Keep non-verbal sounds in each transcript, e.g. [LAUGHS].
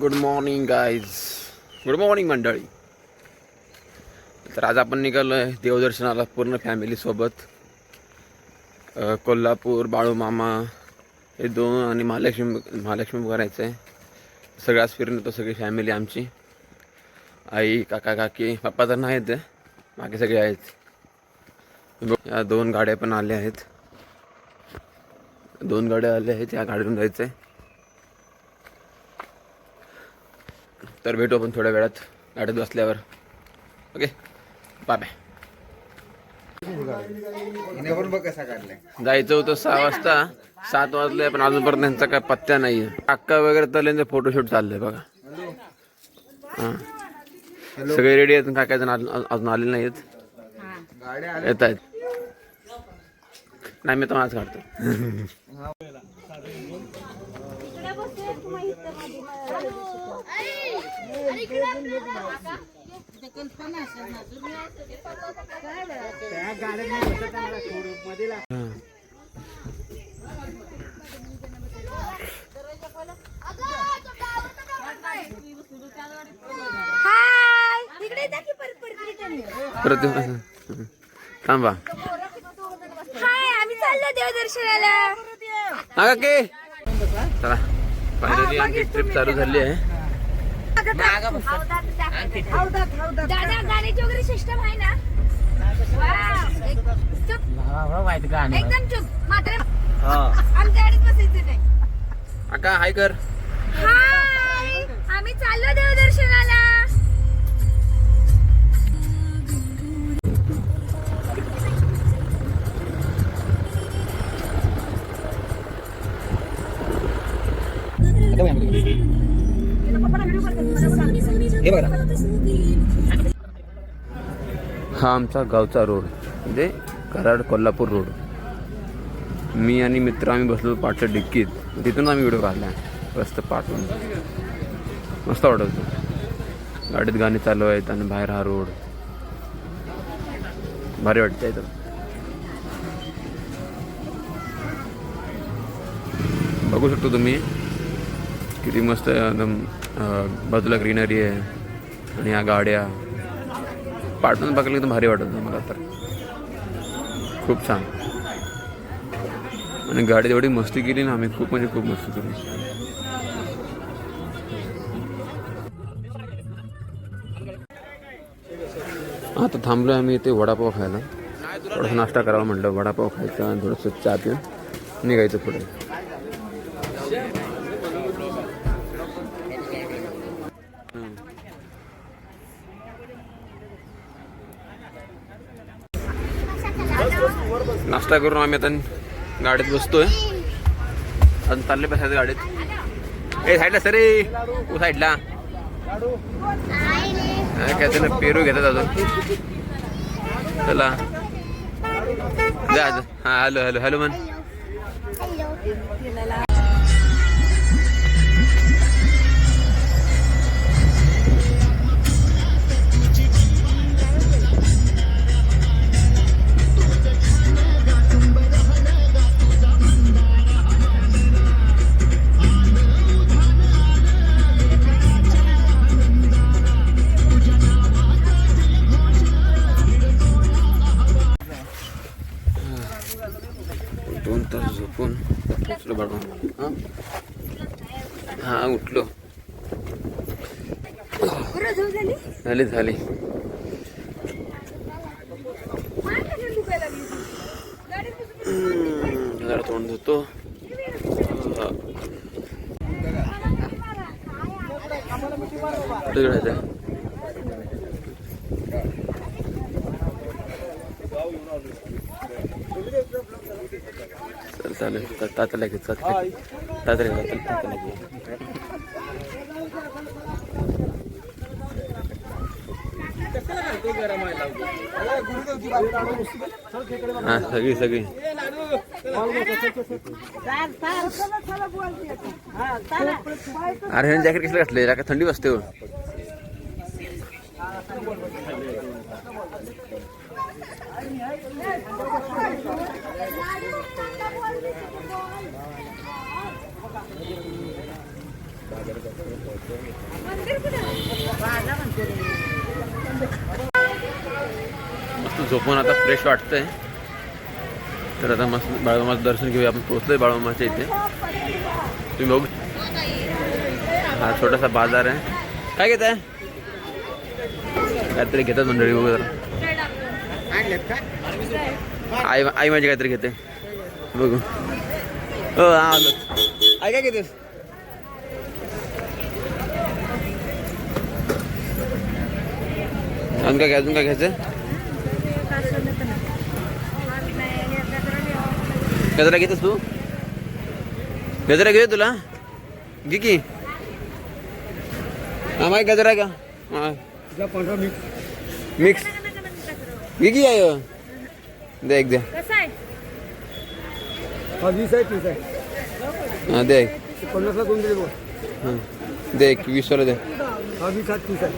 Good morning guys good morning मंडळी. तर आज आपण निघालो आहे देवदर्शनाला पूर्ण फॅमिलीसोबत कोल्हापूर बाळूमामा हे दोन आणि महालक्ष्मी महालक्ष्मी करायचं आहे सगळ्याच फिरून येतो सगळी फॅमिली आमची. आई काका काकी पप्पा तर नाहीत आहे. बाकी सगळे आहेत. या दोन गाड्या पण आल्या आहेत. दोन गाड्या आल्या आहेत या गाडीतून जायचं आहे तर भेटू आपण थोड्या वेळात. गाडीत बसल्यावर. ओके? बाय बाय पण बघ कसा काढलाय. जायचं होतं सहा वाजता. सात वाजले पण अजूनपर्यंत त्यांचा काय पत्त्या नाही आहे अक्का वगैरे तर त्यांचं फोटोशूट चाललंय बघा. हां. सगळे रेडी आहेत काय काय जण अजून आलेले नाहीत गाड्या येत आहेत. नाही मी तर माझ काढतो. थांबा. हाय आम्ही चाललो देवदर्शनाला. के? चला फायनली आमची ट्रिप चालू झाली आहे. दादा गाण्याची वगैरे सिस्टम आहे ना. एकदम चुप. मात्र आमच्या गाडीत बसायचं नाही. अक्का हाय कर. हाय. आम्ही चाललो देवदर्शनाला. हे बघा. हा आमचा गावचा रोड म्हणजे कराड कोल्हापूर रोड. मी आणि मित्र आम्ही बसलो पाठच्या डिक्कीत. तिथून आम्ही व्हिडिओ काढला. मस्त पाठवून. मस्त वाटत गाडीत गाणी चालू आहेत आणि बाहेर हा रोड. भारी वाटतं इथं बघू शकतो तुम्ही. किती मस्त एकदम बाजूला ग्रीनरी आहे आणि ह्या गाड्या पाठवून बघायला एकदम भारी वाटत होतं मला तर. खूप छान. आणि गाडी एवढी मस्ती केली ना आम्ही खूप म्हणजे खूप मस्ती केली. आता थांबलो आहे आम्ही इथे वडापाव खायला. थोडासा नाश्ता करावा म्हटलं वडापाव खायचा आणि थोडंसं चहा पिऊन निघायचं पुढे. नाश्ता करून आम्ही आता गाडीत बसतोय. आणि चालले बसायचं गाडीत. ए साईडला सर ऊ साईडला. काय त्यानं पेरू घेतात अजून. चला. जा जा. हा हॅलो हॅलो हॅलो मन उठलो बाबा हा? हा उठलो बरं झोप झाली झाली झाली मान कशाला दुखायला लागली तुझी? गाडीत बसून हम्म, जरा तोंड धुतो हा. चालू चालेल तात्याला घे तात्याला घे तात्याला घे तात्याला घे हा सगळी सगळी. अरे जॅकेट कसलं घातलं का थंडी बसते हो. मस्त झोपून आता फ्रेश वाटतंय. तर आता मस्त बाळूमाचं दर्शन घेऊया. आपण पोहोचलोय बाळूमाच्या इथे. तुम्ही बघू. हा छोटासा बाज़ार आहे. काय घेत आहे काहीतरी घेतात मंडळी बघू जरा. आई आई माझी काहीतरी घेते. बघू. हो हा आलो आई काय घेतेस? अजून काय अजून काय घ्यायचं गजरा घेतेस तू? गजरा घे तुला. घे की. हा माहिती गजरा आहे का हा. मिक्स। घे की आहे दे एक दे कसं आहे? वीस आहे तीस आहे। हा दे एक. पन्नासला दोन दिले बोल? हा दे एक वीस वाला दे। हा वीस आहे तीस आहे।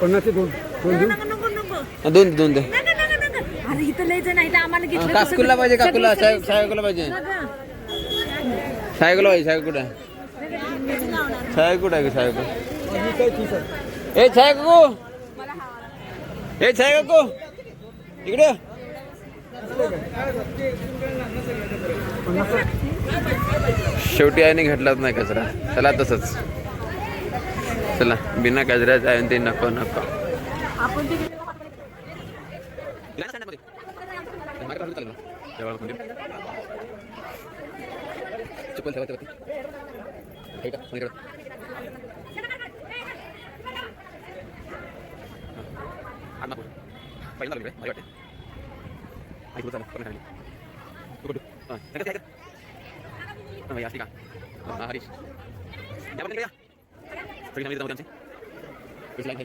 पन्नासचे दोन दोन देऊ? नको नको नको हा, दोन दे दोन दे। नका, नका, नका. अरे इथं लय जण आहे आम्हाला हा, घेतलं काकुला पाहिजे काकुला साय सायकुला पाहिजे. सायकुला पाहिजे साय कुठं आहे? साय कुठं आहे सायकू वीस आहे तीस आहे। ए छाय काकू. ए छाय काकू. इकडे. शेवटी आईने घेतलाच नाही कचरा. चला तसंच. चला बिना कचऱ्याचं आहे ते नको नको. चप्पल ठेवा ठेवा हे का? कोणी ठेवा? आण ना पुढे. पहिला लागली रे, भारी वाटते. आई तुला चला, करून खाली. तू कुठं? हा, हे का, हे का? हा, बाई, असली का? हा, हरीश. या बरं, इकडे या. सगळी फॅमिली जमा होती आमची. पुढची line आहे.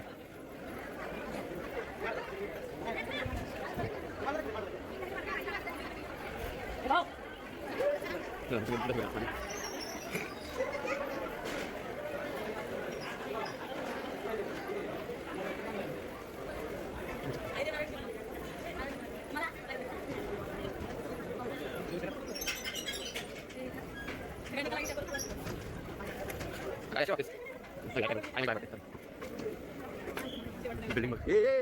चला, तुम्ही इकडे बघा, खाली. काय ऑफिस आहे काय बिल्डिंग बघ ए ए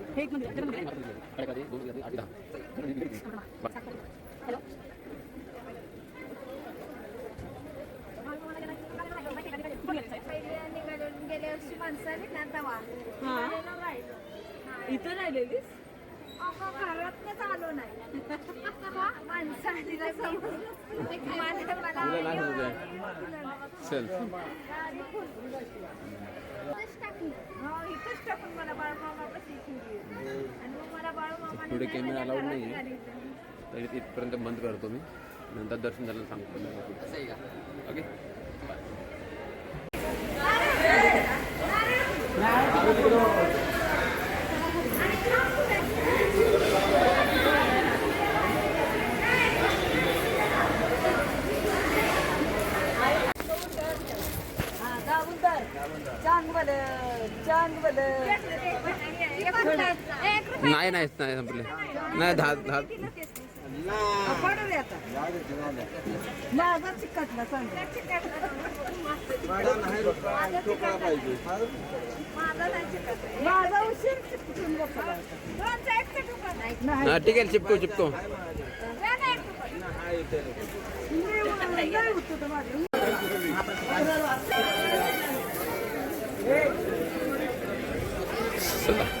हे लक्षात आता हॅलो गेल्या वर्षी ना तवा इथं राहिलेलीस घरातच आलो नाही माणसाने चल. इथंच टाकून मला ठेवली. आणि मग मला बाळूमामाने पुढे कॅमेरा अलाउड नाही घाली. तर इथपर्यंत बंद करतो मी नंतर दर्शन झालं सांगतो ओके नाही नाही नाही संपले. नाही दहा दहा हा ठीक आहे चिपको चिपको. चला.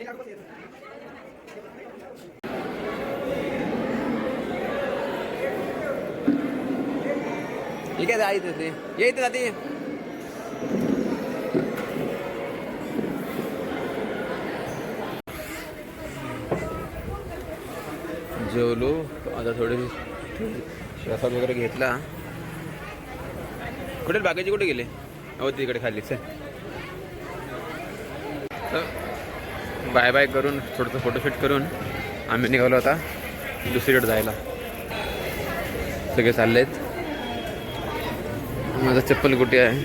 ठीक आहे आई ते. ये इथे जाते. जेवलो. आता थोडे श्वासात वगैरे घेतला. कुठे बाकीचे कुठे गेले? अहो तिकडे खाल्लीच आहे. बाय बाय करून थोडंसं फोटोशूट करून आम्ही निघालो आता दुसरीकडे जायला. सगळे चाललेत. माझं चप्पल कुठे आहे.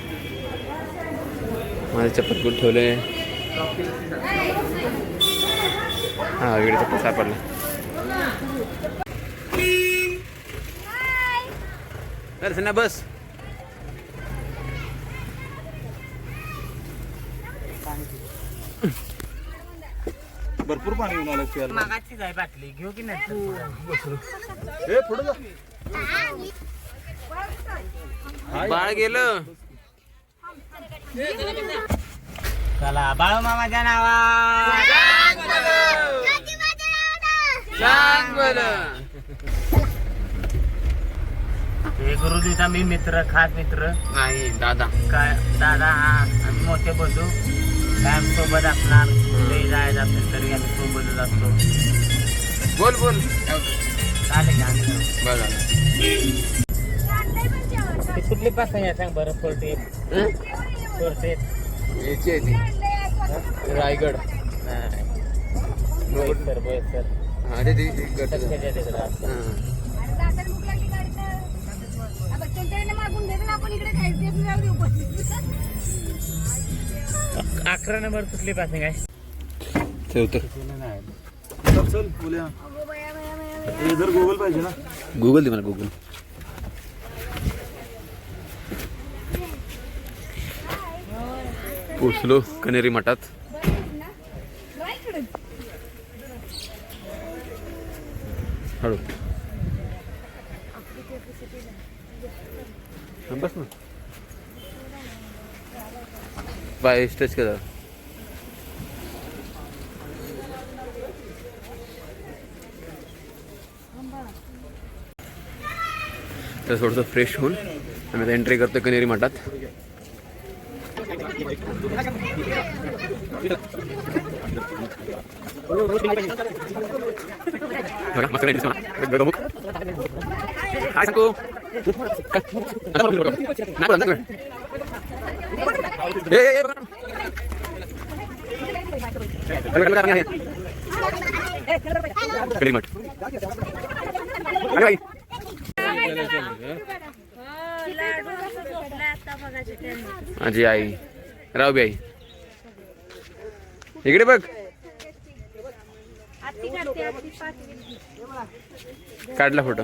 माझं चप्पल कुठे ठेवले हा वेगळी चप्पल सापडला. सन्ना बस. भरपूर पाणी येऊन आलं प्यायला मागाची जाय बाटली घेऊ की नाही? पुढे जा. बाळ गेलं. चला बाळू मामाच्या नावा. हे गुरुजीचा मी मित्र खास मित्र. नाही दादा. काय दादा हा आम्ही मोठे बंधू. कायम सोबत असणार. कुठेही जायचं असेल तरी आम्ही सोबतच असतो. बोल बोल. चालेल आम्ही झालं. ते कुठली पास आहे सांग बरं फोर्टी हं? फोर्टी याची आहे ती. रायगड. सर बोय सर. हा ते ती- ती गट- त्याच्या तिकडं असतं. हां. मागून घेतो आपण इकडे खायचं जाऊ देऊ अकरा नंबर कुठली पासिंग आहे. ठेवतो. चल चल बोलूया. हे जर गुगल पाहिजे ना. गुगल दे मला गुगल पोचलो कनेरी मठात. हळू. हा, बस ना. बाय स्टेच केला तर थोडंसं फ्रेश होऊन आम्ही आता एंट्री करतो कनेरी मठात. काय सांगू? आता माझी आई. रावबी आई. इकडे बघ. काढला फोटो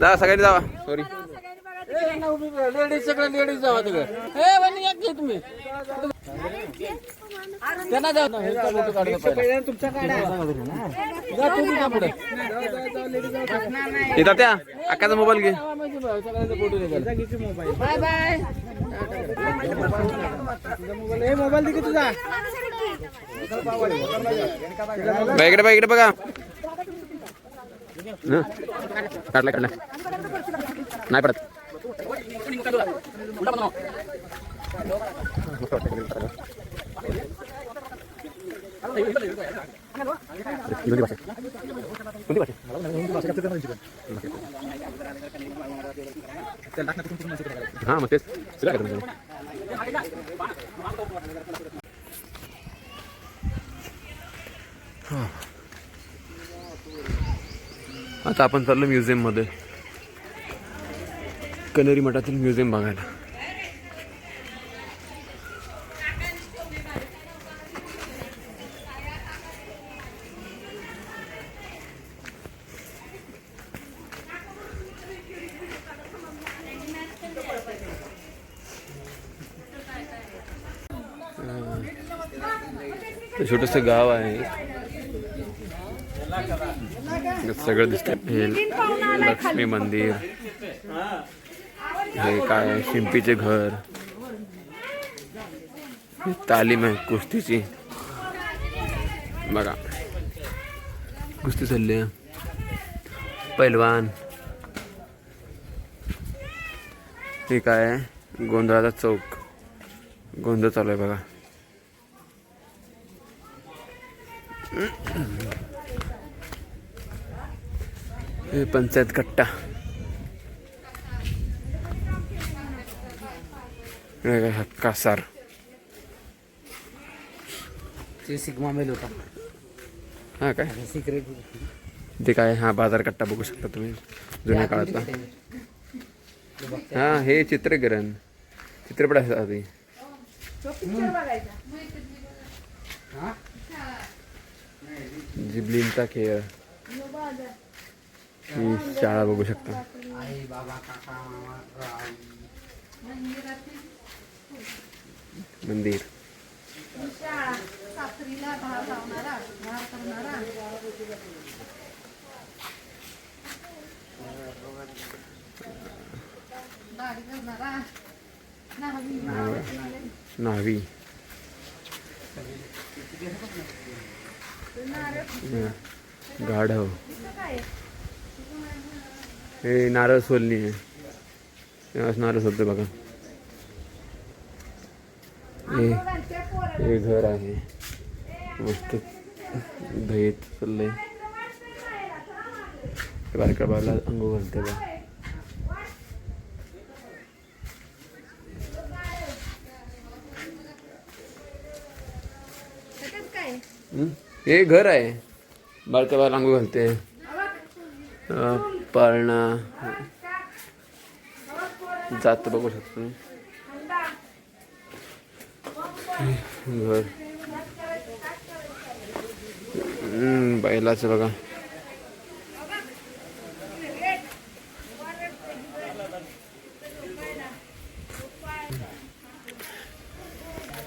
जा सगळ्यांनी जावा सॉरी लेडीज सगळं लेडीज जावा तिकडे हे तुम्ही त्यांना जाऊ ना पुढे येतात त्या अक्काचा मोबाईल घे बाय बाय हे मोबाईल दे तुझा इकडे इकडे बघा हं? काढला काढला नाही पडत हा मग तेच सगळं आता आपण चाललो म्युझियममध्ये कनेरी मठातील म्युझियम बघायला. छोटंसं गाव आहे. सगळं दिसतंय. हे लक्ष्मी मंदिर. हे काय शिंपीचे घर. तालीम आहे कुस्तीची. बघा. कुस्ती चालली पैलवान. हे काय गोंधळाचा चौक. गोंधळ चालू आहे बघा. पंचायत कट्टा। हे काय हा कासार ते सिग्मा मेल होता हा काय सिक्रेट ते काय हा बाज़ार कट्टा बघू शकता तुम्ही। जुन्या काळातला हा हे चित्रकरण चित्रपट असतात आधी तो पिक्चर जिबलींचा खेळ ही। शाळा बघू शकता मंदिर न्हावी हे नारळ सोलणी आहे. हे नारळ सोलते बघा. हे घर आहे. मस्त दहीत चाललंय. बायका बायला अंघोळ घालते बा हं? घर आहे. बाळका बाळा अंघोळ घालते पाळणा. जात बघू शकतो घर. बैलाचं बघा.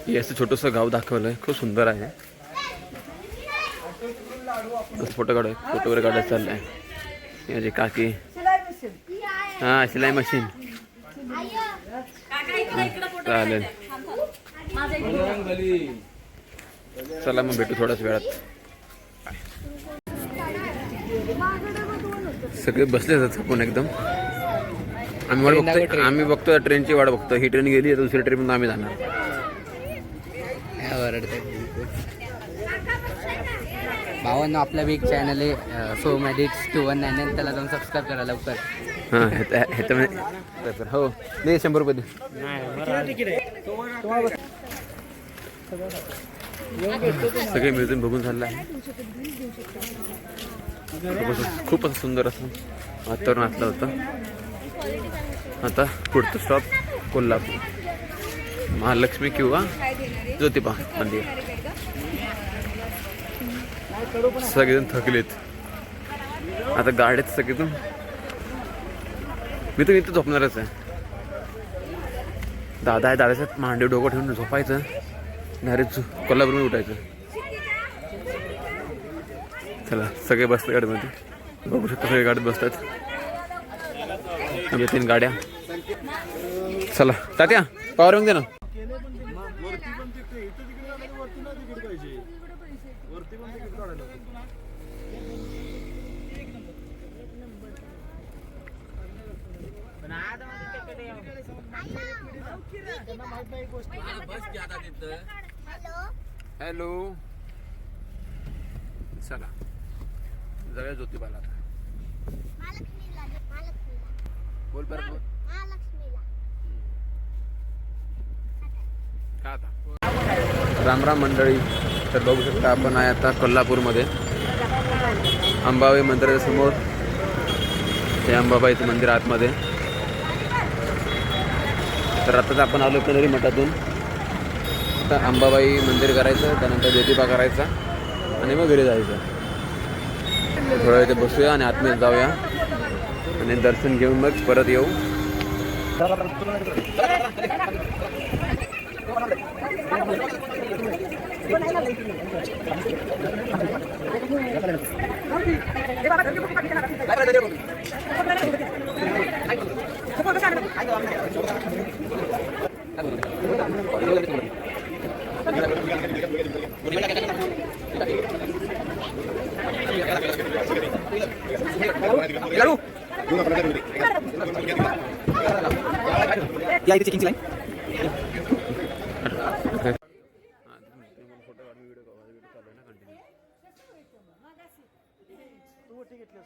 हे असं छोटंसं गाव दाखवलंय. खूप सुंदर आहे. फोटो काढ फोटो वगैरे काढायला चाललाय. याची काकी. हा शिलाई मशीन. चालेल. चला मग भेटू थोड्याच वेळात. सगळे बसले जातात आपण एकदम. आम्ही वाट बघतो आम्ही बघतो ट्रेनची वाट बघतो ही ट्रेन गेली आता दुसरी ट्रेन आम्ही जाणार. भावांनो आपला वेग चॅनल आहे सो मॅडिक्स टू वन नाईन त्याला जाऊन सबस्क्राईब करा लवकर. हां म्हणजे- हो दे शंभर रुपये सगळे म्युझियम बघून झालं. आहे खूपच- खूपच सुंदर असं वातावरण असलं होतं. आता पुढचं स्टॉप कोल्हापूर. महालक्ष्मी किंवा ज्योतिबा मंदिर. सगळेजण थकलेत. आता गाड्यात सगळेजण. मी तर इथं झोपणारच आहे. दादा आहे दादाचं मांडे डोकं ठेवून झोपायचं. डायरेक्ट कोल्हापूरमध्ये उठायचं. चला सगळे बसले गाडीमध्ये. बघू शकता सगळे गाडीत बसतात. तीन गाड्या. चला तात्या पावर येऊन दे ना. हॅलो. चला. जाऊया ज्योतिबाला आता. बोल परत बोल. का आता? रामराम मंडळी. तर बघू शकता आपण आहे आता कोल्हापूरमध्ये. अंबाबाई मंदिराच्या समोर. हे अंबाबाईचं मंदिर आतमध्ये. तर आताच आपण आलो कनेरी मठातून. आता अंबाबाई मंदिर करायचं त्यानंतर ज्योतिबा करायचा आणि मग घरी जायचं. थोडा वेळ इथे बसूया आणि आतमध्ये जाऊया. आणि दर्शन घेऊन मग परत येऊ. [LAUGHS] या इथे चेकिंगची लाईन तू ठीक घेतलं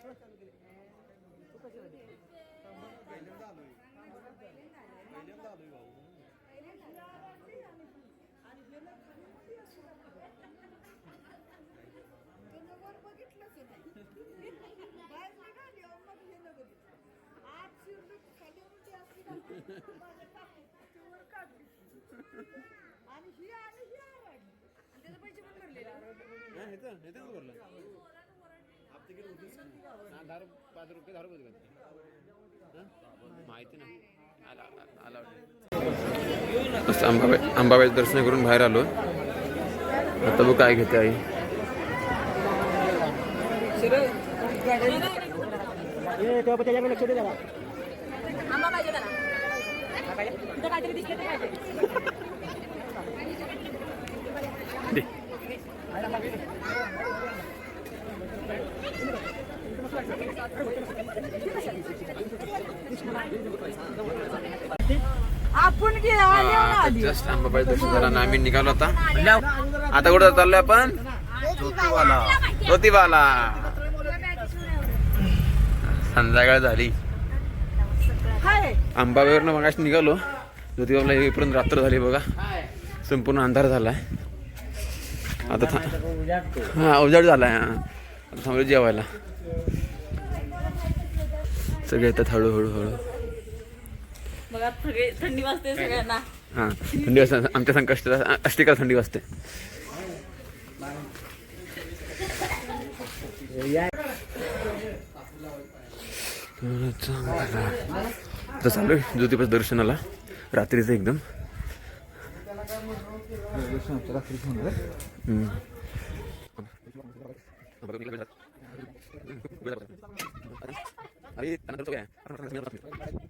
माहिती नाही. मस्त अंबाबाई अंबाबाईचं दर्शन करून बाहेर आलो. आता बघ काय घेते आई. दे. आपण जस्ट अंबाबाई दर्शन झाला ना आम्ही निघालो आता. आता कुठं चाललोय आपण? ज्योतिबाला संध्याकाळ झाली. हाय. अंबाबाईवरनं मगाशी निघालो. ज्योतिबाला येईपर्यंत रात्र झाली बघा. संपूर्ण अंधार झालाय. आता हा उजाड झालाय हा. आता थांबलो जेवायला. सगळे येतात हळूहळू हळू बघा थंडी वाजते सगळ्यांना. हा थंडी वाजते. आमच्या संकष्ट अष्टिका थंडी वाजते. चालू आहे ज्योतिबाच दर्शनाला. रात्रीचं एकदम. हम्म. अरे, त्यानंतर तो काय?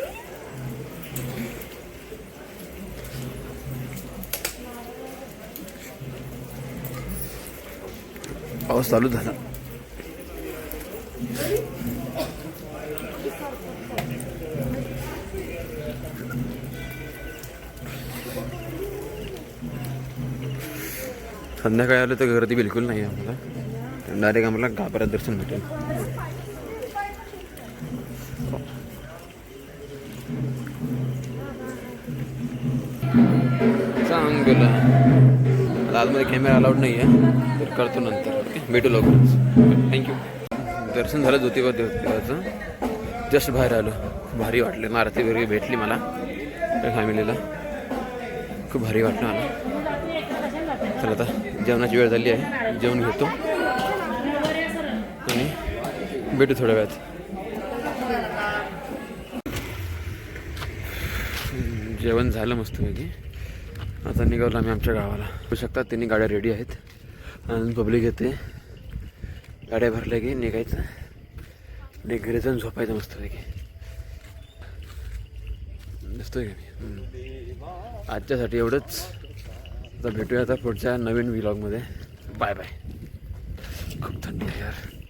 पाऊस चालू झाला. संध्याकाळी आलं तर गर्दी बिलकुल नाही आहे आम्हाला. डायरेक्ट आम्हाला घाबरात दर्शन भेटेल. आता कॅमेरा अलाउड नाही आहे तर करतो नंतर ओके? भेटू लवकरच. थँक्यू दर्शन झालं ज्योतिबा देवाचं जस्ट बाहेर आलो. भारी वाटलं. मारुती वगैरे भेटली मला. फॅमिलीला खूप भारी वाटलं मला. चला आता जेवणाची वेळ झाली आहे. जेवण घेतो. आणि भेटू थोड्या वेळात. जेवण झालं मस्तपैकी. आता निघालो आम्ही आमच्या गावाला. बघू शकता तिन्ही गाड्या रेडी आहेत. आणि पब्लिक येते. गाड्या भरल्या की निघायचं. आणि घरी जाऊन झोपायचं मस्तपैकी. दिसतोय का मी आजच्यासाठी एवढंच. आता भेटूया आता पुढच्या नवीन व्लॉगमध्ये बाय बाय खूप थंडी आहे यार.